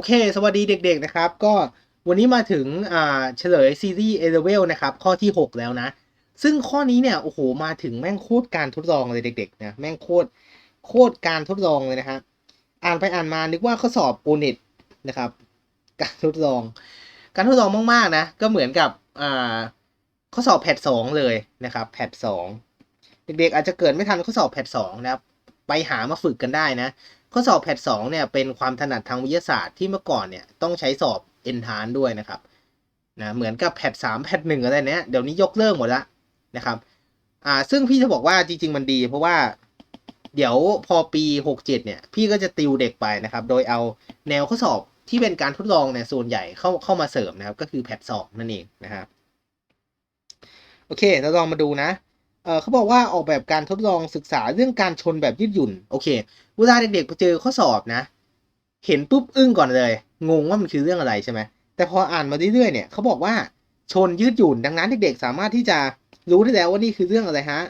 อเค สวัสดีเด็กๆนะครับ ก็วันนี้มาถึงเฉลยซีรีส์เอเลเวลนะครับ ข้อที่ 6 แล้วนะ ซึ่งข้อนี้เนี่ย โอ้โห มาถึงแม่งโคตรการทดลองเลยเด็กๆนะ แม่งโคตรโคตรการทดลองเลยนะฮะ อ่านไปอ่านมานึกว่าข้อสอบโอเน็ตนะครับ การทดลอง การทดลองมากๆนะ ก็เหมือนกับข้อสอบแพทสองเลยนะครับ แพทสองเด็กๆอาจจะเกิดไม่ทันข้อสอบแพทสองนะครับ ไปหามาฝึกกันได้นะ ข้อสอบแพทสองเนี่ยเป็นความถนัดทางวิทยาศาสตร์ที่เมื่อก่อนเนี่ยต้องใช้สอบเอนทานด้วยนะครับนะเหมือนกับแพทสามแพทหนึ่งอะไรเนี้ยเดี๋ยวนี้ยกเลิกหมดละนะครับอ่าซึ่งพี่จะบอกว่าจริง ๆ มันดี เพราะว่าเดี๋ยวพอปีหกเจ็ดเนี่ย พี่ก็จะติวเด็กไปนะครับ โดยเอาแนวข้อสอบที่เป็นการทดลองเนี่ยส่วนใหญ่เข้าเข้ามาเสริมนะครับ ก็คือแพทสองนั่นเองนะครับ โอเค เราลองมาดูนะ เขาบอกว่าออกแบบการทดลองศึกษาเรื่องการชนแบบยืดหยุ่น โอเค เวลาเด็กๆไปเจอข้อสอบนะ เห็นปุ๊บอึ้งก่อนเลย งงว่ามันคือเรื่องอะไรใช่ไหม แต่พออ่านมาเรื่อยๆเนี่ยเขาบอกว่าชนยืดหยุ่น ดังนั้นเด็กๆ สามารถที่จะรู้ได้แล้วว่านี่คือเรื่องอะไรฮะ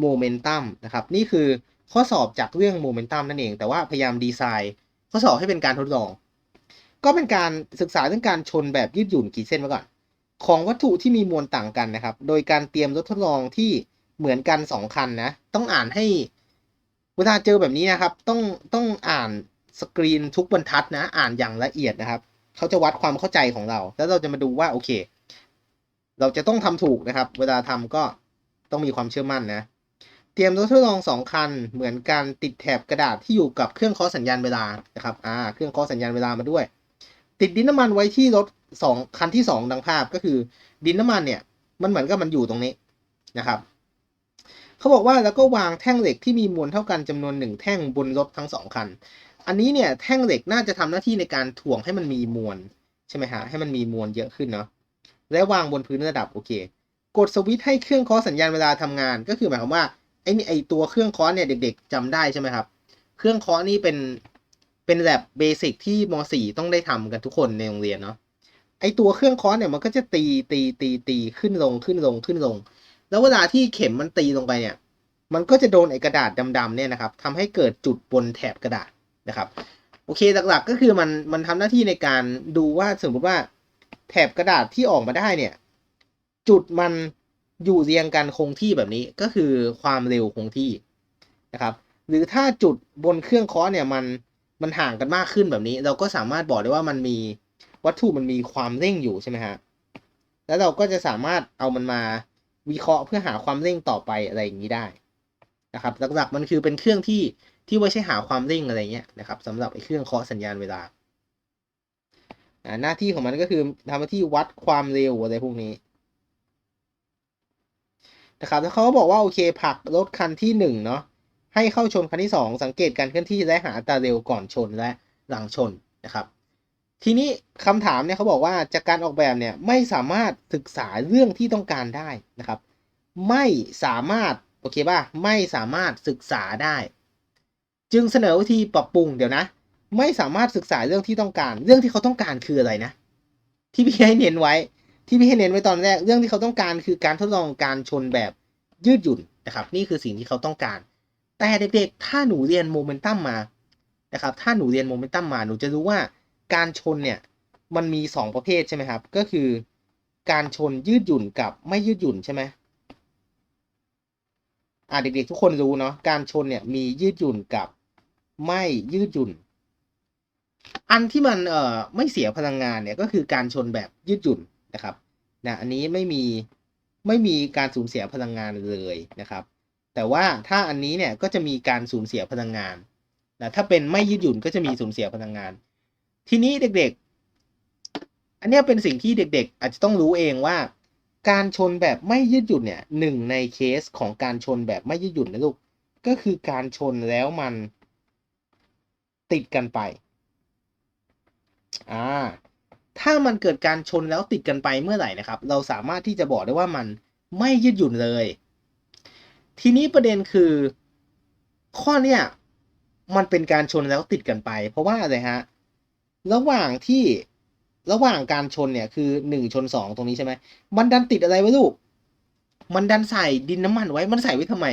โมเมนตัมนะครับ นี่คือข้อสอบจากเรื่องโมเมนตัมนั่นเอง แต่ว่าพยายามดีไซน์ ข้อสอบให้เป็นการทดลอง ก็เป็นการศึกษาเรื่องการชนแบบยืดหยุ่นกี่เส้นมาก่อน ของวัตถุที่มีมวลต่างกันนะครับ โดยการเตรียมรถทดลองที่เหมือนกันสองคันนะ ต้องอ่านให้ เวลาเจอแบบนี้นะครับ ต้องต้องอ่านสกรีนทุกบรรทัดนะ อ่านอย่างละเอียดนะครับ เขาจะวัดความเข้าใจของเรา แล้วเราจะมาดูว่าโอเค เราจะต้องทำถูกนะครับ เวลาทำก็ต้องมีความเชื่อมั่นนะ เตรียมรถทดลองสองคัน เหมือนการติดแถบกระดาษที่อยู่กับเครื่องเคาะสัญญาณเวลานะครับ อ่า เครื่องเคาะสัญญาณเวลามาด้วย ติดดินน้ำมันไว้ที่รถ สองคันที่สองดังภาพก็คือ ดินน้ำมันเนี่ย มันเหมือนกับมันอยู่ตรงนี้นะครับเขาบอกว่าแล้วก็วางแท่งเหล็กที่มีมวลเท่ากันจำนวนหนึ่งแท่งบนรถทั้งสองคัน อันนี้เนี่ยแท่งเหล็กน่าจะทำหน้าที่ในการถ่วงให้มันมีมวลใช่ไหมฮะให้มันมีมวลเยอะขึ้นเนาะและวางบนพื้นระดับโอเค กดสวิตช์ให้เครื่องเคาะสัญญาณเวลาทำงาน ก็คือหมายความว่าไอ้นี่ไอตัวเครื่องเคาะเนี่ยเด็ก ๆจำได้ใช่ไหมครับ เครื่องเคาะนี่เป็นเป็นแบบเบสิกที่ม .4 ต้องได้ทำกันทุกคนในโรงเรียนเนาะ ไอตัวเครื่องเคาะเนี่ยมันก็จะตีตีตีตีขึ้นลงขึ้นลงขึ้นลง แล้วเวลาที่เข็มมันตีลงไปเนี่ย มันก็จะโดนไอกระดาษดำๆเนี่ยนะครับทำให้เกิดจุดบนแถบกระดาษนะครับ โอเคหลักๆก็คือมันมันทำหน้าที่ในการดูว่าสมมติว่าแถบกระดาษที่ออกมาได้เนี่ย จุดมันอยู่เรียงกันคงที่แบบนี้ก็คือความเร็วคงที่นะครับ หรือถ้าจุดบนเครื่องเคาะเนี่ยมันมันห่างกันมากขึ้นแบบนี้ เราก็สามารถบอกได้ว่ามันมี วัตถุมันมีความเร่งอยู่ใช่ไหมฮะ แล้วเราก็จะสามารถเอามันมาวิเคราะห์เพื่อหาความเร่งต่อไปอะไรอย่างนี้ได้นะครับหลักๆมันคือเป็นเครื่องที่ที่ไว้ใช้หาความเร่งอะไรเงี้ยนะครับสำหรับไอ้เครื่องเคาะสัญญาณเวลา หน้าที่ของมันก็คือทำหน้าที่วัดความเร็วอะไรพวกนี้นะครับแล้วเขาก็บอกว่าโอเคผลักรถคันที่หนึ่งเนาะให้เข้าชนคันที่สองสังเกตการเคลื่อนที่และหาอัตราเร็วก่อนชนและหลังชนนะครับ ทีนี้คำถามเนี่ยเขาบอกว่าจากการออกแบบเนี่ยไม่สามารถศึกษาเรื่องที่ต้องการได้นะครับ ไม่สามารถโอเคป่ะไม่สามารถศึกษาได้ จึงเสนอวิธีปรับปรุงเดี๋ยวนะ ไม่สามารถศึกษาเรื่องที่ต้องการ เรื่องที่เขาต้องการคืออะไรนะ ที่พี่ให้เน้นไว้ ที่พี่ให้เน้นไว้ตอนแรกเรื่องที่เขาต้องการคือการทดลองการชนแบบยืดหยุ่นนะครับ นี่คือสิ่งที่เขาต้องการ แต่เด็กๆถ้าหนูเรียนโมเมนตัมมานะครับถ้าหนูเรียนโมเมนตัมมาหนูจะรู้ว่า การชนเนี่ยมันมีสองประเภทใช่ไหมครับ ก็คือการชนยืดหยุ่นกับไม่ยืดหยุ่นใช่ไหมอ่าเด็กๆทุกคนรู้เนาะการชนเนี่ยมียืดหยุ่นกับไม่ยืดหยุ่น อันที่มันเอ่อไม่เสียพลังงานเนี่ยก็คือการชนแบบยืดหยุ่นนะครับนะอันนี้ไม่มีไม่มีการสูญเสียพลังงานเลยนะครับ แต่ว่าถ้าอันนี้เนี่ยก็จะมีการสูญเสียพลังงานนะถ้าเป็นไม่ยืดหยุ่นก็จะมีสูญเสียพลังงาน ทีนี้เด็กๆ อันนี้เป็นสิ่งที่เด็ก ๆ อาจจะต้องรู้เองว่า การชนแบบไม่ยืดหยุ่นเนี่ยหนึ่งในเคสของการชนแบบไม่ยืดหยุ่นนะลูกก็คือการชนแล้วมันติดกันไปอ่าถ้ามันเกิดการชนแล้วติดกันไปเมื่อไหร่นะครับ เราสามารถที่จะบอกได้ว่ามันไม่ยืดหยุ่นเลย ทีนี้ประเด็นคือ ข้อเนี้ยมันเป็นการชนแล้วติดกันไป เพราะว่าอะไรฮะ ระหว่างที่ระหว่างการชนเนี่ยคือหนึ่งชนสองตรงนี้ใช่ไหมมันดันติดอะไรไว้ลูก มันดันใส่ดินน้ำมันไว้มันใส่ไว้ทำไม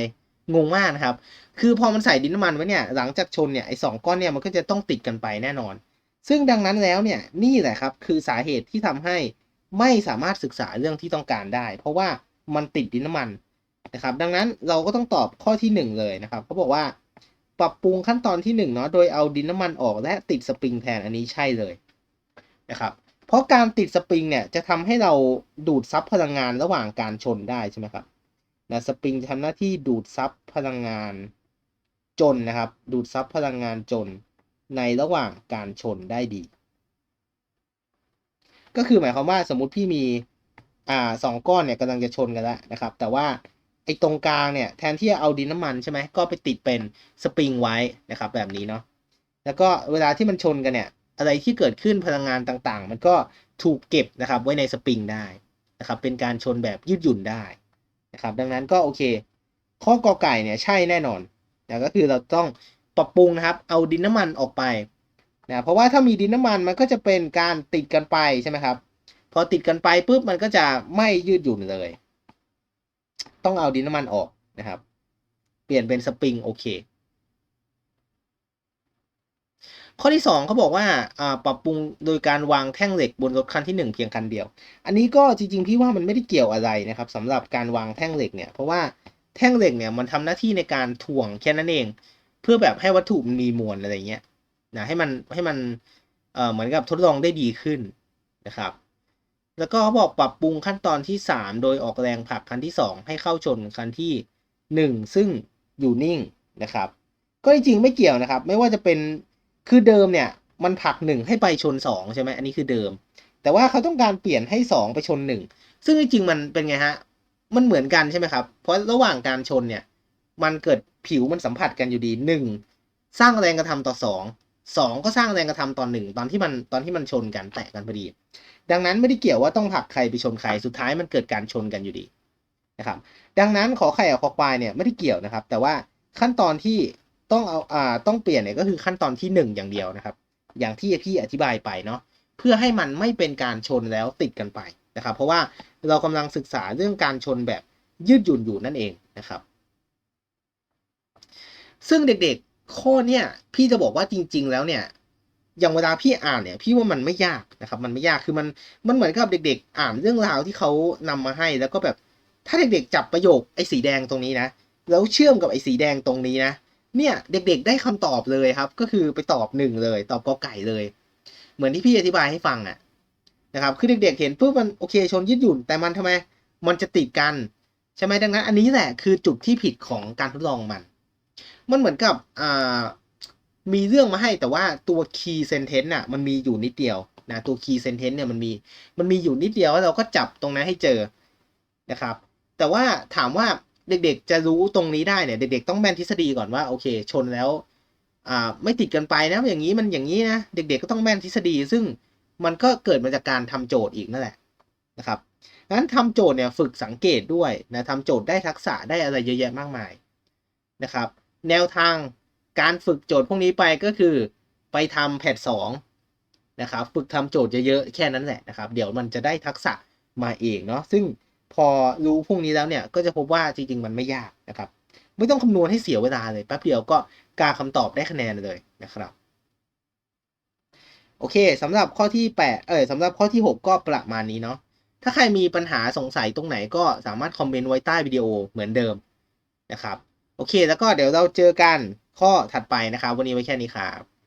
งงมากนะครับ คือพอมันใส่ดินน้ำมันไว้เนี่ยหลังจากชนเนี่ยไอ้สองก้อนเนี่ยมันก็จะต้องติดกันไปแน่นอน ซึ่งดังนั้นแล้วเนี่ยนี่แหละครับคือสาเหตุที่ทำให้ไม่สามารถศึกษาเรื่องที่ต้องการได้ เพราะว่ามันติดดินน้ำมันนะครับ ดังนั้นเราก็ต้องตอบข้อที่หนึ่งเลยนะครับเขาบอกว่า ปรับปรุงขั้นตอนที่หนึ่งเนาะโดยเอาดินน้ำมันออกและติดสปริงแทนอันนี้ใช่เลยนะครับเพราะการติดสปริงเนี่ยจะทำให้เราดูดซับพลังงานระหว่างการชนได้ใช่ไหมครับนะสปริงจะทำหน้าที่ดูดซับพลังงานจนนะครับ ดูดซับพลังงานจนในระหว่างการชนได้ดี ก็คือหมายความว่าสมมุติพี่มีอ่าสองก้อนเนี่ยกำลังจะชนกันแล้วนะครับ แต่ว่า ไอ้ตรงกลางเนี่ย แทนที่จะเอาดินน้ำมันใช่ไหมก็ไปติดเป็นสปริงไว้นะครับแบบนี้เนาะแล้วก็เวลาที่มันชนกันเนี่ย อะไรที่เกิดขึ้นพลังงานต่างๆ มันก็ถูกเก็บนะครับไว้ในสปริงได้นะครับเป็นการชนแบบยืดหยุ่นได้นะครับดังนั้นก็โอเค ข้อกอไก่เนี่ยใช่แน่นอนนะก็คือเราต้องปรับปรุงนะครับเอาดินน้ำมันออกไปนะเพราะว่าถ้ามีดินน้ำมันมันก็จะเป็นการติดกันไปใช่ไหมครับพอติดกันไปปุ๊บมันก็จะไม่ยืดหยุ่นเลย ต้องเอาดินน้ำมันออกนะครับ เปลี่ยนเป็นสปริงโอเค ข้อที่2เขาบอกว่าปรับปรุงโดยการวางแท่งเหล็กบนรถคันที่ 1 เพียงคันเดียว อันนี้ก็จริง ๆ พี่ว่ามันไม่ได้เกี่ยวอะไรนะครับสำหรับการวางแท่งเหล็กเนี่ยเพราะว่าแท่งเหล็กเนี่ยมันทำหน้าที่ในการถ่วงแค่นั้นเอง เพื่อแบบให้วัตถุมันมีมวลอะไรเงี้ยนะให้มันให้มันเอ่อเหมือนกับทดลองได้ดีขึ้นนะครับ แล้วก็เขาบอกปรับปรุงขั้นตอนที่ 3 โดยออกแรงผลักคันที่ 2 ให้เข้าชนคันที่ 1 ซึ่งอยู่นิ่งนะครับ ก็จริงๆไม่เกี่ยวนะครับ ไม่ว่าจะเป็นคือเดิมเนี่ย มันผลัก 1 ให้ไปชน 2 ใช่ไหมอันนี้คือเดิม แต่ว่าเขาต้องการเปลี่ยนให้ 2 ไปชน 1 ซึ่งจริงๆมันเป็นไงฮะมันเหมือนกันใช่ไหมครับ เพราะระหว่างการชนเนี่ย มันเกิดผิวมันสัมผัสกันอยู่ดีหนึ่งสร้างแรงกระทำต่อสอง สองก็สร้างแรงกระทำต่อหนึ่งตอนที่มันตอนที่มันชนกันแตะกันพอดี ดังนั้นไม่ได้เกี่ยวว่าต้องผลักใครไปชนใครสุดท้ายมันเกิดการชนกันอยู่ดีนะครับ ดังนั้นขอไข่กับคอควายเนี่ยไม่ได้เกี่ยวนะครับ แต่ว่าขั้นตอนที่ต้องเอาอ่าต้องเปลี่ยนเนี่ยก็คือขั้นตอนที่หนึ่งอย่างเดียวนะครับ อย่างที่พี่อธิบายไปเนาะเพื่อให้มันไม่เป็นการชนแล้วติดกันไปนะครับ เพราะว่าเรากำลังศึกษาเรื่องการชนแบบยืดหยุ่นอยู่นั่นเองนะครับ ซึ่งเด็กๆ ข้อเนี่ยพี่จะบอกว่าจริง ๆ แล้วเนี่ยอย่างเวลาพี่อ่านเนี่ย พี่ว่ามันไม่ยากนะครับ มันไม่ยากคือมันมันเหมือนกับเด็ก ๆ อ่านเรื่องราวที่เขานำมาให้ แล้วก็แบบถ้าเด็กๆ จับประโยคไอ้สีแดงตรงนี้นะแล้วเชื่อมกับไอ้สีแดงตรงนี้นะเนี่ยเด็กๆ ได้คำตอบเลยครับ ก็คือไปตอบหนึ่งเลย ตอบกอไก่เลย เหมือนที่พี่อธิบายให้ฟังอะนะครับคือเด็กๆ เห็นปุ๊บมันโอเคชนยืดหยุ่น แต่มันทำไมมันจะติดกัน ใช่ไหมดังนั้น อันนี้แหละคือจุดที่ผิดของการทดลองมัน มันเหมือนกับอ่ามีเรื่องมาให้แต่ว่าตัว key sentence น่ะมันมีอยู่นิดเดียวนะตัว key sentence เนี่ยมันมีมันมีอยู่นิดเดียวแล้วเราก็จับตรงนั้นให้เจอนะครับ แต่ว่าถามว่าเด็กๆจะรู้ตรงนี้ได้เนี่ย เด็กๆต้องแม่นทฤษฎีก่อนว่าโอเค ชนแล้วอ่าไม่ติดกันไปนะอย่างนี้มันอย่างนี้นะเด็กๆก็ต้องแม่นทฤษฎี ซึ่งมันก็เกิดมาจากการทำโจทย์อีกนั่นแหละนะครับงั้นทำโจทย์เนี่ยฝึกสังเกตด้วยนะทำโจทย์ได้ทักษะได้อะไรเยอะแยะมากมายนะครับ แนวทางการฝึกโจทย์พวกนี้ไปก็คือไปทำแพทสองนะครับฝึกทำโจทย์เยอะๆแค่นั้นแหละนะครับ เดี๋ยวมันจะได้ทักษะมาเองเนาะซึ่งพอรู้พวกนี้แล้วเนี่ยก็จะพบว่าจริงๆมันไม่ยากนะครับ ไม่ต้องคำนวณให้เสียเวลาเลยแป๊บเดียวก็กาคำตอบได้คะแนนเลยนะครับโอเคสำหรับข้อที่8เออสำหรับข้อที่ 6 ก็ประมาณนี้เนาะถ้าใครมีปัญหาสงสัยตรงไหนก็สามารถคอมเมนต์ไว้ใต้วิดีโอเหมือนเดิมนะครับ โอเค แล้วก็เดี๋ยวเราเจอกันข้อถัดไปนะครับ วันนี้ไว้แค่นี้ครับ